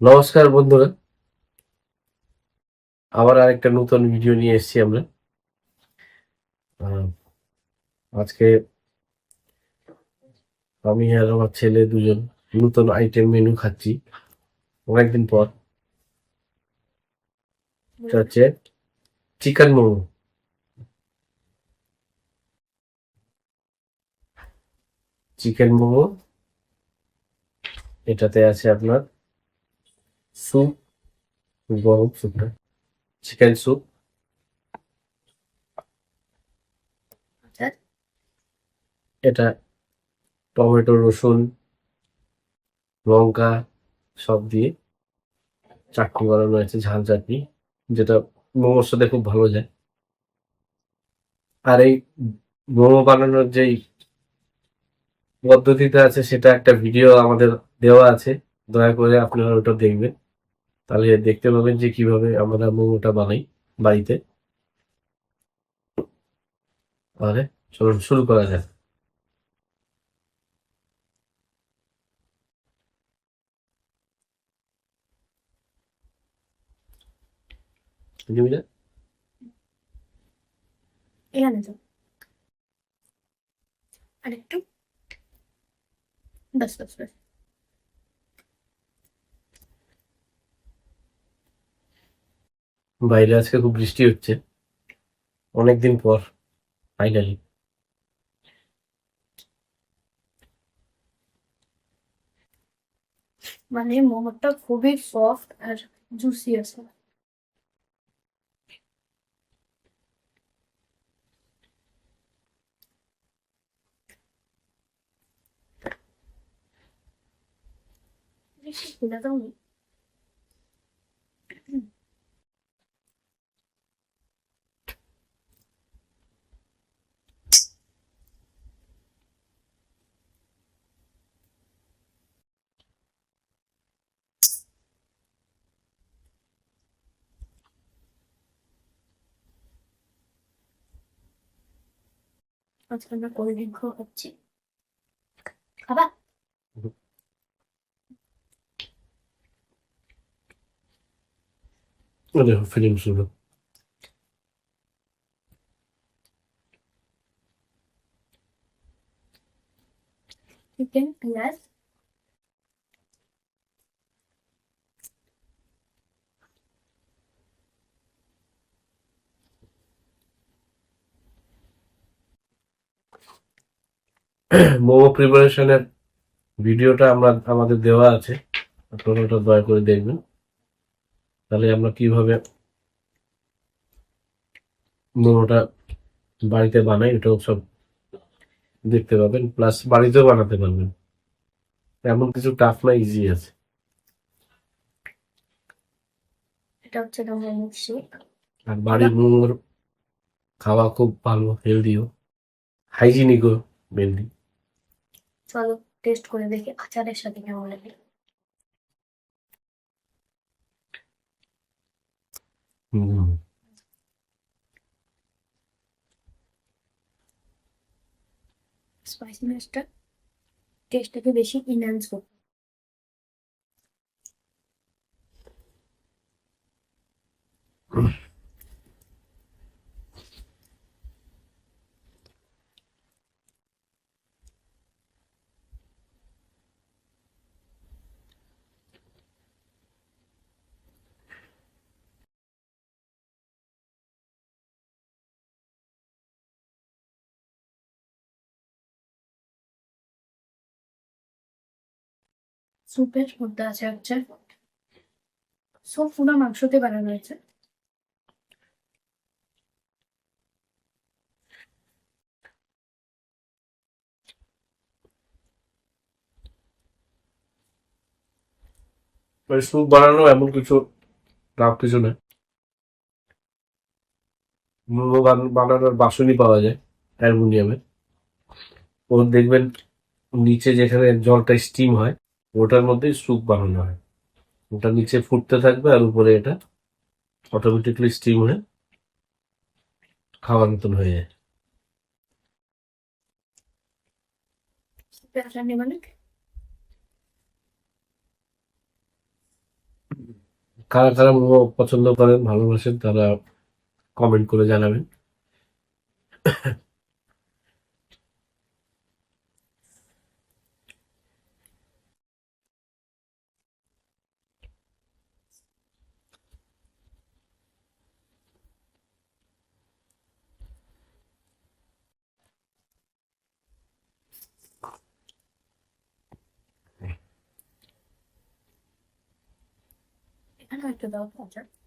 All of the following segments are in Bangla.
নমস্কার বন্ধুরা। আবার আরেকটা নতুন ভিডিও নিয়ে এসেছি আমরা। আজকে আমি আর আমার ছেলে দুজন নতুন আইটেম মেনু খাচ্ছি। অনেকদিন পর। হচ্ছে চিকেন মোমো। চিকেন মোমো। এটাতে আছে আপনার গরম স্যুপটা চিকেন স্যুপ আচ্ছা এটা টমেটো রসুন লঙ্কা সব দিয়ে চাটনি বানানো হয়েছে ঝাল চাটনি যেটা মোমোর সাথে খুব ভালো যায়। আর এই মোমো বানানোর যেই পদ্ধতিটা আছে সেটা একটা ভিডিও আমাদের দেওয়া আছে। দয়া করে আপনারা ওটা দেখবেন। তাহলে দেখতে পাবেন যে কীভাবে আমরা মোমোটা বানাই বাড়িতে। তাহলে চলুন, শুরু করা যাক। আরেকটু। বাস বাস বাস বাইরে আজকে খুব বৃষ্টি হচ্ছে। অনেকদিন পর ফাইনালি মানে মোমোটা খুবই সফট আর জুসি আছে। খুলে দাও নি। আজকে আমরা কোল্ড ড্রিঙ্ক খাচ্ছি খাবা দেখো ফিলিংসগুলো মোমো প্রিপারেশনের ভিডিওটা আমরা আমাদের দেওয়া আছে। আপনারা ওটা দয়া করে দেখবেন। তাহলে আমরা কীভাবে মোমোটা বাড়িতে বানাই এটাও সব দেখতে পাবেন। প্লাস বাড়িতেও বানাতে পারবেন। এমন কিছু টাফ না ইজি আছে। এটা হচ্ছে আর বাড়ির মোমোর খাওয়া খুব ভালো হেলদিও হাইজিনিকও মেনলি চলো টেস্ট করে দেখি আচারের সাথে কেমন লাগে। স্পাইসিনেসটা টেস্টটাকে বেশি ইনহ্যান্স করবে স্যুপের মধ্যে আছে হচ্ছে স্যুপ পুরো মাংসতে বানানো হয়েছে। মানে স্যুপ বানানো এমন কিছু টাফ কিছু না বানানোর বাসনই পাওয়া যায় অ্যালুমিনিয়ামের ও দেখবেন নিচে যেখানে জলটা স্টিম হয় ওটার মধ্যেই স্যুপ বানানো হয়। ওটা নিচে ফুটতে থাকবে আর উপরে এটা অটোমেটিকলি স্টিম হয়ে খাওয়ার মতন হয়ে যায়। কারা কারা মোমো পছন্দ করেন, ভালোবাসেন, তারা কমেন্ট করে জানাবেন। I the project.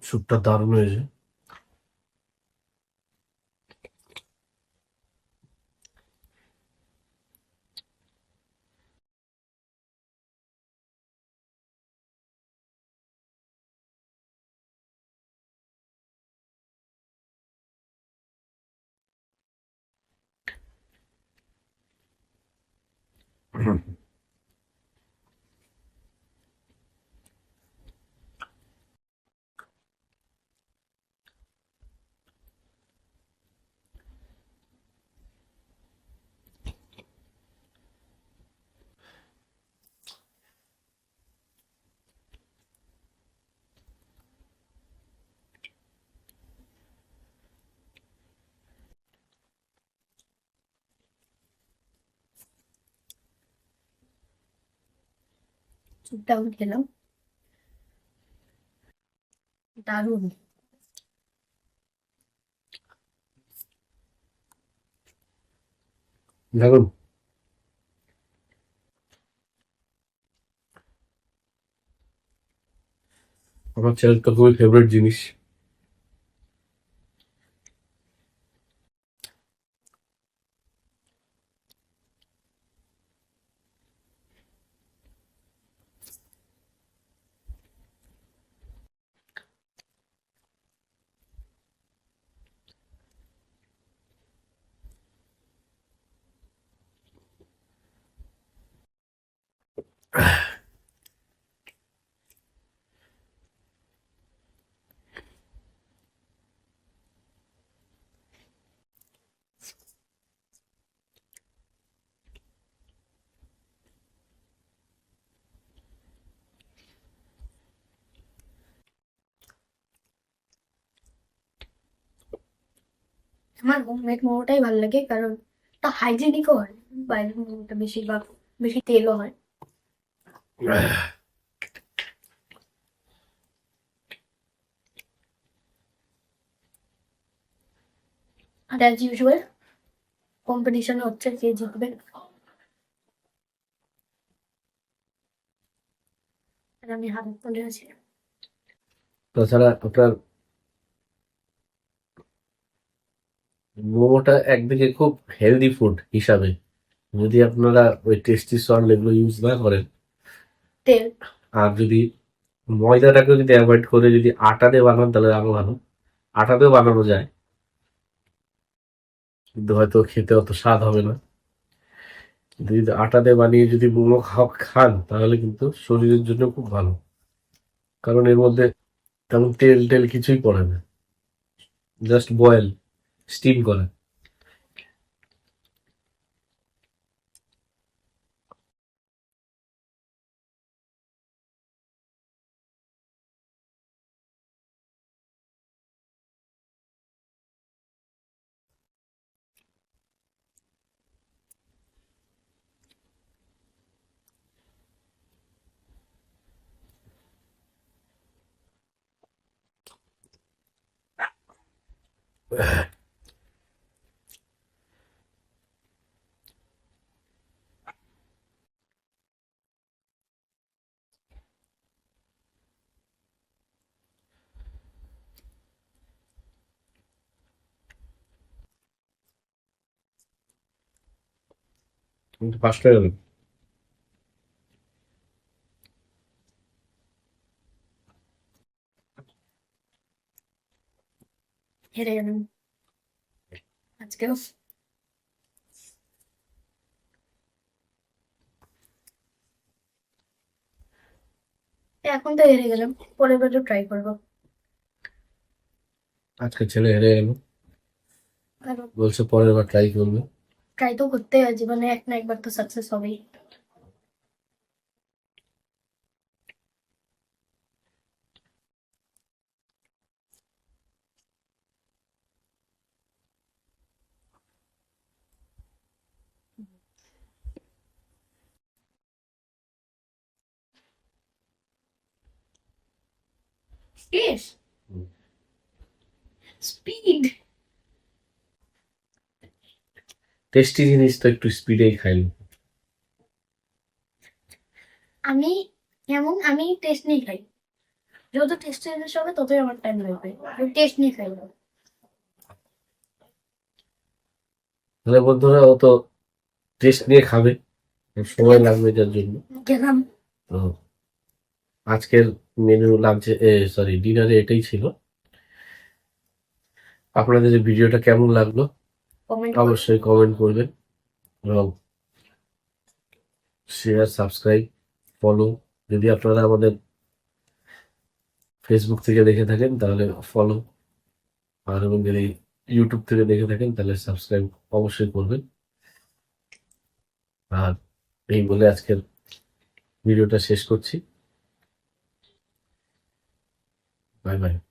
আচার স্যুপটা দারুণ হয়েছে স্যুপটাও খেলাম। দারুণ। দেখুন আমার তো খুবই ফেভারিট জিনিস। আমার হোমমেড মোমোটাই ভালো লাগে কারণ তা হাইজেনিকও হয় বাইরের মোমোটা বেশিরভাগ বেশি তেলও হয় আর অ্যাজ ইউজুয়াল কম্পিটিশন হচ্ছে কে জিতবে। আমি হাত তুলে আছি। তাছাড়া আপনার মোমোটা একদিকে খুব হেলদি ফুড হিসাবে। যদি আপনারা ওই টেস্টি সল্ট এগুলো ইউজ না করেন তেল আর যদি ময়দাটাকে যদি অ্যাভয়েড করে যদি আটা দিয়ে বানান, তাহলে আরও ভালো। আটাতেও বানানো যায়। কিন্তু হয়তো খেতে অত স্বাদ হবে না। কিন্তু যদি আটা দিয়ে বানিয়ে যদি মোমো খাও- খান, তাহলে কিন্তু শরীরের জন্য খুব ভালো। কারণ এর মধ্যে তেমন তেল টেল কিছুই পড়ে না। জাস্ট বয়েল স্টিম করা। ein paar Stellen. হেরে গেলাম আজকেও এখন তো হেরে গেলাম। পরের বার ট্রাই করব। আজকে ছেলে হেরে গেল। বলছে পরের বার ট্রাই করবে। ট্রাই তো করতে হয় জীবনে এক না একবার তো সাকসেস হবেই। হুম। স্পিড টেস্টি জিনিস তো একটু স্পিডেই খাইলো। আমি যেমন আমি টেস্ট নিয়ে খাই। যত টেস্ট জিনিস হবে ততই আমার টাইম লাগবে টেস্ট নিয়ে খাই। তাহলে বন্ধুরা ও তো টেস্ট নিয়ে খাবে। সময় লাগবে যার জন্য। গেলাম। তো আজকের মেনু লাঞ্চে সরি ডিনারে এটাই ছিল। আপনাদের ভিডিওটা কেমন লাগল? অবশ্যই কমেন্ট করবেন এবং শেয়ার সাবস্ক্রাইব ফলো যদি আপনারা আমাদের ফেসবুক থেকে দেখে থাকেন তাহলে ফলো আর এবং যদি ইউটিউব থেকে দেখে থাকেন তাহলে সাবস্ক্রাইব অবশ্যই করবেন। আর এই বলে আজকের ভিডিওটা শেষ করছি। Bye bye.